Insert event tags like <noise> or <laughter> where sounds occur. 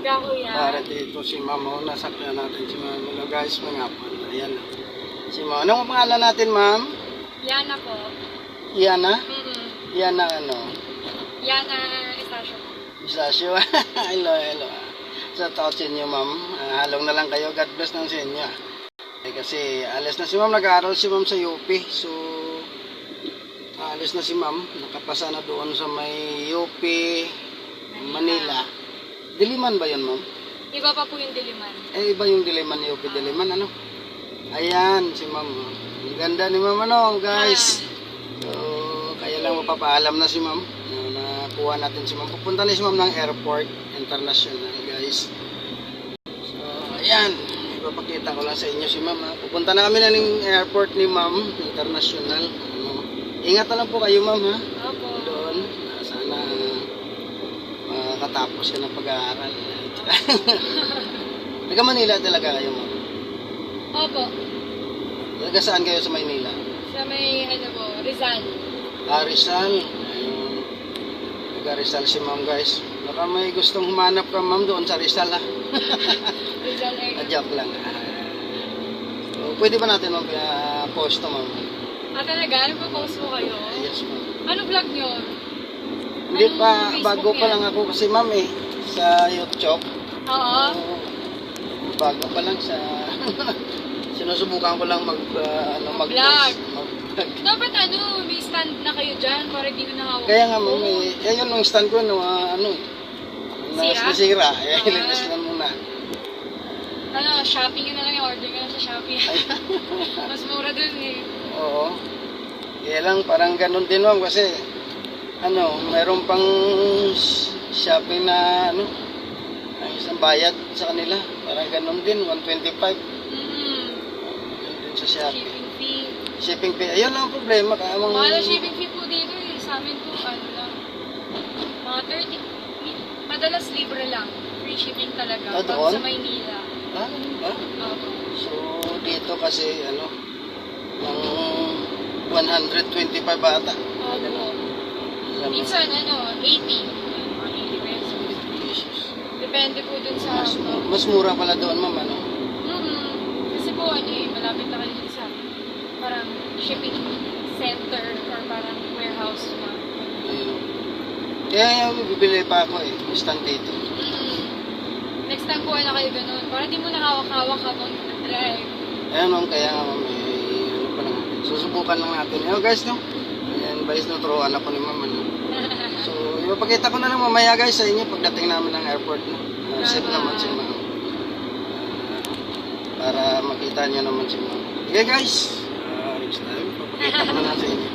ka, kuya. Para dito si Ma'am. Nasakyan natin si Ma'am. Hello guys, mga po. Ayan. Si Ma'am. Anong pangalan natin, Ma'am? Yana po. Yana? Mm-mm. Yana ano? Yana Estasyo. Isasyo. <laughs> hello, hello. Sa tao sa inyo, Ma'am. Ah, halong na lang kayo. God bless ng sa inyo. Eh, kasi alis na si Ma'am. Nag-aaral si Ma'am sa UP. So, alis na si Ma'am. Nakapasa na doon sa may UP, Manila. Diliman ba yun, Ma'am? Iba pa po yung diliman. Eh, iba yung Diliman, UP Diliman, ano? Ayan, si Ma'am. Ang ganda ni Ma'am, ano, guys. So, kaya lang mapapaalam na si Ma'am. Na nakuha natin si Ma'am. Pupunta na si Ma'am ng airport international, guys. So, ayan. Ipapakita ko lang sa inyo si Ma'am. Pupunta na kami na ng airport ni Ma'am, international. Ano. Ingat na lang po kayo, Ma'am, ha? Opo. Doon. Sana makatapos ka ng pag-aaral. <laughs> Taga Manila talaga kayo, Ma'am. Opo. Taga saan kayo sa Maynila? Sa may, ano po, Rizal. Ah, Rizal. Taga Rizal si ma'am guys. Baka may gustong humanap ka ma'am doon sa Rizal ha. <laughs> Rizal area. Joke lang. Ah. So, pwede ba natin ma'am uh, post to ma'am? Ah, talaga? Ano po post mo kayo? Ah, yes ma'am. Ano vlog nyo? Hindi pa, bago pa lang ako kasi ma'am eh. Sa YouTube. Oo. Oo. bago pa lang sa... <laughs> Sinusubukan ko lang mag... ah, ano, mag mag-vlog. Dapat ano, may stand na kayo dyan para di ko nahawak. Kaya nga ma'am, eh, yan yung nung stand ko, no, ah, ano, Sira? nasira. Eh, Ah. ilinis lang muna. Ano, shopping nyo na lang, order ka na sa Shopee. <laughs> Mas mura dun eh. Oo. Kaya lang, parang ganun din ma'am kasi, ano, meron pang shopping na, ano, ang isang bayad sa kanila. Parang ganun din, 125. Mm, din sa Shopee. shipping fee. Shipping fee, ayun lang ang problema. Kaya mga, Mahal ang shipping fee po dito eh. Sa amin po, ano lang. Mga 30. mi- Madalas libre lang. Free shipping talaga. Ah, doon? sa Maynila. Ah, ganun? Opo. So, dito kasi, ano, ng 125 bata. Opo. Minsan, ano, 80. Ayun, Mga 80 pesos. Jesus. Depende po dun sa... Mas, mas mura pala doon, ma'am, ano? Mm-mm. Kasi po, ano eh, malapit na kayo sa parang shipping center or parang warehouse na. Ayun. Kaya bibili pa ako eh, stand dito. Mm. Next time po na kayo ganun. Para di mo nakawak-hawak habang drive. Ayan ma'am, kaya nga ma'am, eh, ano pa lang natin. Susubukan lang natin. Ayan guys, no? Ayan, guys, no, turuan ako ni ma'am, ano? Ipapakita ko na lang mamaya guys sa inyo pagdating namin ng airport. No? Uh, safe naman si ma'am. Para makita nyo naman si ma'am. Okay guys, uh, next time, papakita ko na lang sa inyo.